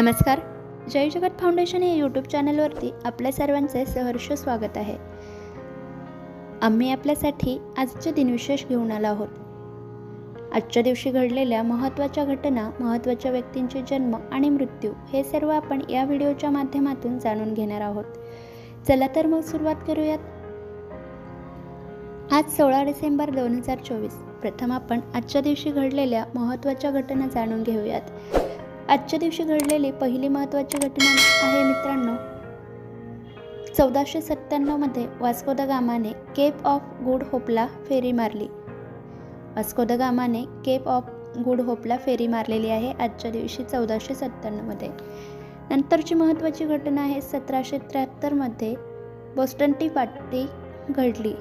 नमस्कार. जय जगत फाउंडेशन या यूट्यूब चॅनलवरती आपल्या सर्वांचे सहर्ष स्वागत आहे. आम्ही आपल्यासाठी आजचे दिनविशेष घेऊन आलो आहोत. आजच्या दिवशी घडलेल्या महत्त्वाच्या घटना महत्त्वाच्या व्यक्तींचे जन्म आणि मृत्यू हे सर्व आपण या व्हिडिओच्या माध्यमातून जाणून घेणार आहोत. चला तर मग सुरुवात करूयात. आज सोळा डिसेंबर दोन हजार चोवीस. प्रथम आपण आजच्या दिवशी घडलेल्या महत्त्वाच्या घटना जाणून घेऊयात. आजच्या दिवशी घडलेली पहिली महत्त्वाची घटना आहे मित्रांनो. चौदाशे सत्त्याण्णवमध्ये वास्को द गामाने केप ऑफ गुड होपला फेरी मारली. वास्को द गामाने केप ऑफ गुड होपला फेरी मारलेली आहे आजच्या दिवशी चौदाशे सत्त्याण्णवमध्ये नंतरची महत्त्वाची घटना आहे सतराशे त्र्याहत्तरमध्ये बोस्टन टी पार्टी घडली.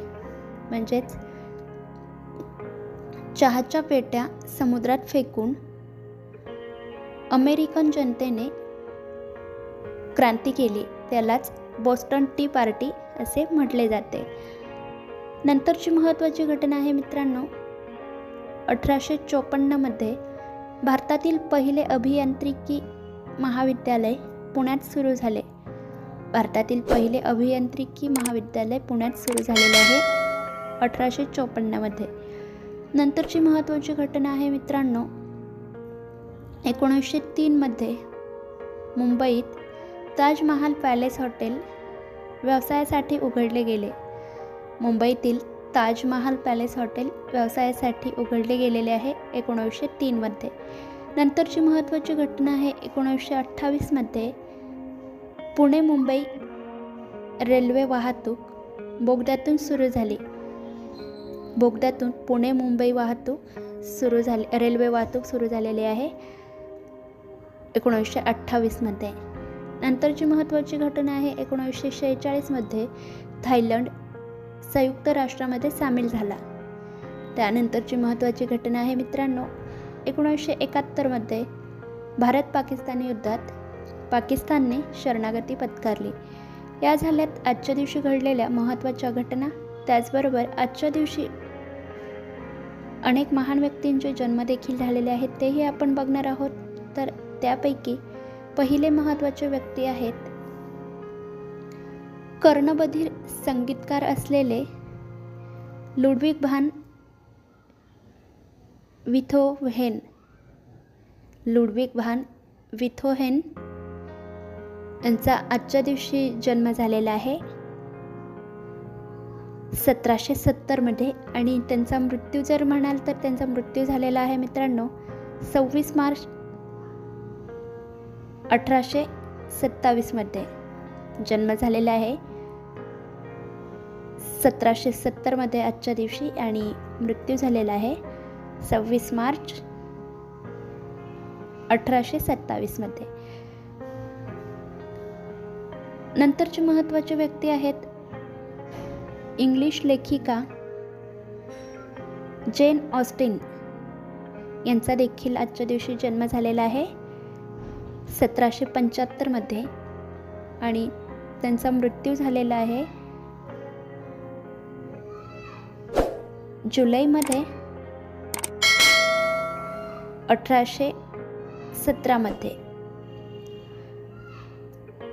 म्हणजेच चहाच्या पेट्या समुद्रात फेकून अमेरिकन जनतेने क्रांती केली. त्यालाच बोस्टन टी पार्टी असे म्हटले जाते. नंतरची महत्त्वाची घटना आहे मित्रांनो अठराशे चोपन्नमध्ये भारतातील पहिले अभियांत्रिकी महाविद्यालय पुण्यात सुरू झाले. भारतातील पहिले अभियांत्रिकी महाविद्यालय पुण्यात सुरू झालेले आहे अठराशे चोपन्नमध्ये नंतरची महत्त्वाची घटना आहे मित्रांनो एकोणीसशे तीनमध्ये मुंबईत ताजमहाल पॅलेस हॉटेल व्यवसायासाठी उघडले गेले. मुंबईतील ताजमहाल पॅलेस हॉटेल व्यवसायासाठी उघडले गेलेले आहे एकोणीसशे तीनमध्ये नंतरची महत्त्वाची घटना आहे एकोणीसशे अठ्ठावीसमध्ये पुणे मुंबई रेल्वे वाहतूक बोगद्यातून सुरू झाली. बोगद्यातून पुणे मुंबई वाहतूक सुरू झाली रेल्वे वाहतूक सुरू झालेली आहे. एकोणीसशे अठ्ठावीसमध्ये नंतरची महत्त्वाची घटना आहे एकोणीसशे शेहेचाळीसमध्ये थायलंड संयुक्त राष्ट्रामध्ये सामील झाला. त्यानंतरची महत्त्वाची घटना आहे मित्रांनो एकोणीसशे एकाहत्तरमध्ये भारत पाकिस्तानी युद्धात पाकिस्तानने शरणागती पत्कारली. या झाल्यात आजच्या दिवशी घडलेल्या महत्त्वाच्या घटना. त्याचबरोबर आजच्या दिवशी अनेक महान व्यक्तींचे जन्म देखील झालेले आहेत तेही आपण बघणार आहोत. तर त्यापैकी पहिले महत्त्वाचे व्यक्ती आहेत. कर्णबधीर संगीतकार असलेले लुडविक भान विथोव्हेन. लुडविक भान विथोहेन यांचा आजच्या दिवशी जन्म झालेला आहे. सतराशे सत्तरमध्ये आणि त्यांचा मृत्यू जर म्हणाल तर त्यांचा मृत्यू झालेला आहे मित्रांनो सव्वीस मार्च अठराशे सत्तावीसमध्ये जन्म झालेला आहे. सतराशे सत्तरमध्ये आजच्या दिवशी आणि मृत्यू झालेला आहे. सव्वीस मार्च अठराशे सत्तावीसमध्ये नंतरचे महत्त्वाचे व्यक्ती आहेत इंग्लिश लेखिका जेन ऑस्टिन. यांचा देखील आजच्या दिवशी जन्म झालेला आहे. सतराशे पंच्याहत्तरमध्ये आणि त्यांचा मृत्यू झालेला आहे. जुलैमध्ये अठराशे सतरामध्ये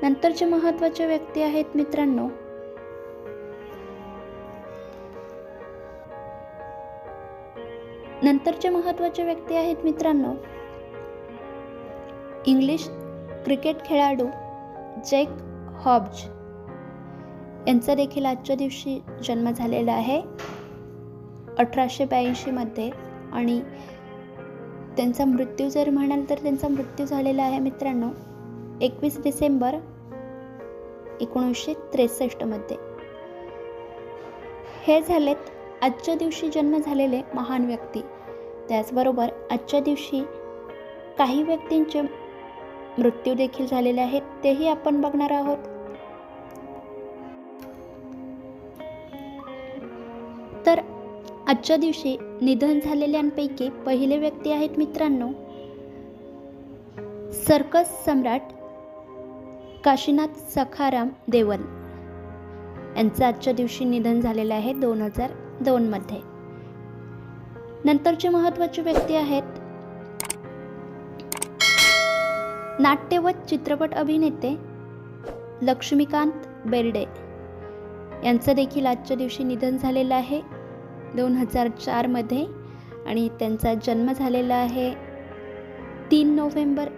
नंतरचे महत्त्वाचे व्यक्ती आहेत मित्रांनो. नंतरचे महत्त्वाचे व्यक्ती आहेत मित्रांनो. इंग्लिश क्रिकेट खेळाडू जेक हॉब्ज यांचा देखील आजच्या दिवशी जन्म झालेला आहे. अठराशे ब्याऐंशीमध्ये आणि त्यांचा मृत्यू जर म्हणाल तर त्यांचा मृत्यू झालेला आहे मित्रांनो एकवीस डिसेंबर एकोणीसशे त्रेसष्टमध्ये हे झालेत आजच्या दिवशी जन्म झालेले महान व्यक्ती. त्याचबरोबर आजच्या दिवशी काही व्यक्तींचे मृत्यू देखील झालेले आहेत तेही आपण बघणार आहोत. तर आजच्या दिवशी निधन झालेल्यांपैकी पहिले व्यक्ती आहेत मित्रांनो सर्कस सम्राट काशीनाथ सखाराम देवल. यांचं आजच्या दिवशी निधन झालेलं आहे दोन हजार दोनमध्ये नंतरचे महत्त्वाचे व्यक्ती आहेत नाट्य व चित्रपट अभिनेते लक्ष्मीकांत बेर्डे. यांचं देखील आजच्या दिवशी निधन झालेलं आहे दोन हजार चारमध्ये आणि त्यांचा जन्म झालेला आहे तीन नोव्हेंबर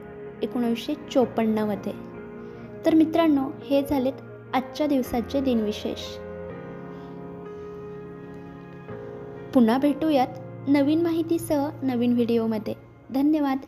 एकोणीसशे चोपन्नमध्ये तर मित्रांनो हे झालेत आजच्या दिवसाचे दिनविशेष. पुन्हा भेटूयात नवीन माहितीसह नवीन व्हिडिओमध्ये. धन्यवाद.